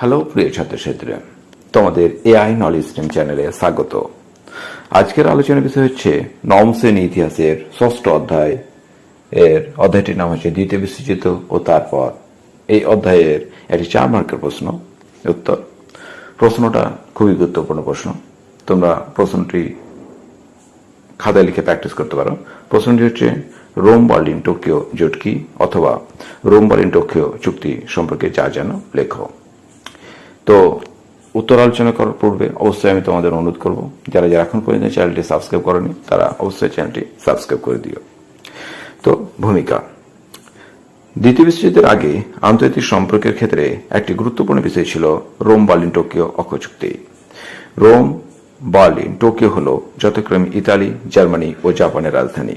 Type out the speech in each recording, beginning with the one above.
Hello, প্রিয় ছাত্রছাত্রীরা। তোমাদের এআই নলেজ স্ট্রিম চ্যানেলে স্বাগত। আজকের আলোচনার বিষয় হচ্ছে নবম শ্রেণি ইতিহাসের ষষ্ঠ অধ্যায়। এর অধ্যায়টির নাম হচ্ছে দ্বিতীয় বিশ্বযুদ্ধ ও তারপর। এই অধ্যায়ের একটি চার মার্কের প্রশ্ন, উত্তর। প্রশ্নটা খুবই গুরুত্বপূর্ণ প্রশ্ন। তোমরা প্রশ্নটি খাতায় লিখে প্র্যাকটিস করতে পারো। প্রশ্নটি হচ্ছে, রোম, বার্লিন, টোকিও জোট কি? অথবা রোম, বার্লিন, টোকিও চুক্তি সম্পর্কে যা জানো, লেখো। তো উত্তর আলোচনা করার পূর্বে অবশ্যই আমি তোমাদের অনুরোধ করব, যারা যারা এখন পর্যন্ত চ্যানেলটি সাবস্ক্রাইব করেনি, তারা অবশ্যই চ্যানেলটি সাবস্ক্রাইব করে দিও। তো ভূমিকা। দ্বিতীয় বিশ্বযুদ্ধের আগে আন্তর্জাতিক সম্পর্কের ক্ষেত্রে একটি গুরুত্বপূর্ণ বিষয় ছিল রোম, বার্লিন, টোকিও অক্ষ চুক্তি রোম, বার্লিন, টোকিও হল যথাক্রমে ইতালি, জার্মানি ও জাপানের রাজধানী।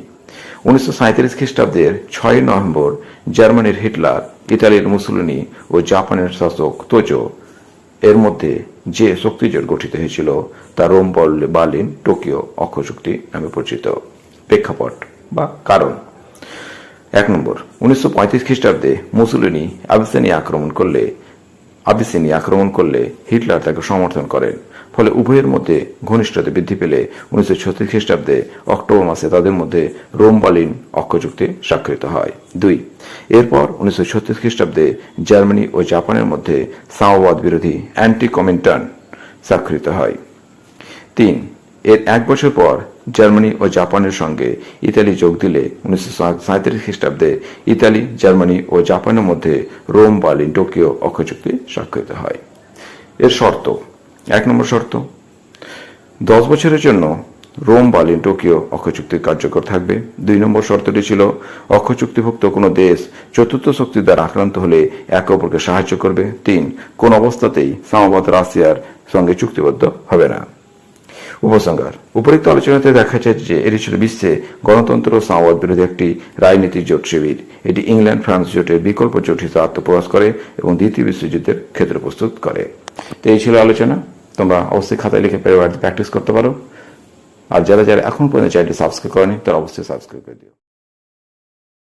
উনিশশো সাঁত্রিশ খ্রিস্টাব্দের ছয় নভেম্বর জার্মানির হিটলার, ইতালির মুসুলিনি ও জাপানের শাসক তোজো এর মধ্যে যে শক্তি শক্তিজোট গঠিত হয়েছিল, তা রোম বার্লিন, টোকিও অক্ষশক্তি নামে পরিচিত। প্রেক্ষাপট বা কারণ। এক নম্বর, উনিশশো পঁয়ত্রিশ খ্রিস্টাব্দে মুসুলিনি আবিস্তানি আক্রমণ করলে আবিসিনিয়া আক্রমণ করলে হিটলার তাকে সমর্থন করেন, ফলে উভয়ের মধ্যে ঘনিষ্ঠতা বৃদ্ধি পেলে উনিশশো ছত্রিশ খ্রিস্টাব্দে অক্টোবর মাসে তাদের মধ্যে রোম অক্ষযুক্তি স্বাক্ষরিত হয়। দুই, এরপর উনিশশো ছত্রিশ খ্রিস্টাব্দে জার্মানি ও জাপানের মধ্যে সাওবাদ বিরোধী অ্যান্টি কমিন্টন স্বাক্ষরিত হয়। তিন এর এক বছর পর জার্মানি ও জাপানের সঙ্গে ইতালি যোগ দিলে উনিশশো সাঁত্রিশ খ্রিস্টাব্দে ইতালি, জার্মানি ও জাপানের মধ্যে রোম, বার্লিন, টোকিও অক্ষ চুক্তি স্বাক্ষরিত হয়। এর শর্ত, এক নম্বর শর্ত, দশ বছরের জন্য রোম, বার্লিন, টোকিও অক্ষ চুক্তি কার্যকর থাকবে। দুই নম্বর শর্তটি ছিল অক্ষ চুক্তিভুক্ত কোনো দেশ চতুর্থ শক্তি দ্বারা আক্রান্ত হলে একে অপরকে সাহায্য করবে। তিন, কোন অবস্থাতেই সামাবাদ রাশিয়ার সঙ্গে চুক্তিবদ্ধ হবে না। উপসংহার। উপরিক্ত আলোচনাতে দেখা যায় যে এটি ছিল বিশ্বে গণতন্ত্র ও সাওয়াদ বিরোধী একটি রাজনৈতিক জোট শিবির। এটি ইংল্যান্ড, ফ্রান্স জোটের বিকল্প জোট হিসেবে আত্মপ্রকাশ করে এবং দ্বিতীয় বিশ্বযুদ্ধের ক্ষেত্র প্রস্তুত করে। তো এই ছিল আলোচনা। তোমরা অবশ্যই খাতায় লিখে প্র্যাকটিস করতে পারো। আর যারা যারা এখন পর্যন্ত চ্যানেলটি সাবস্ক্রাইব করেনি, তারা অবশ্যই সাবস্ক্রাইব করে দিও।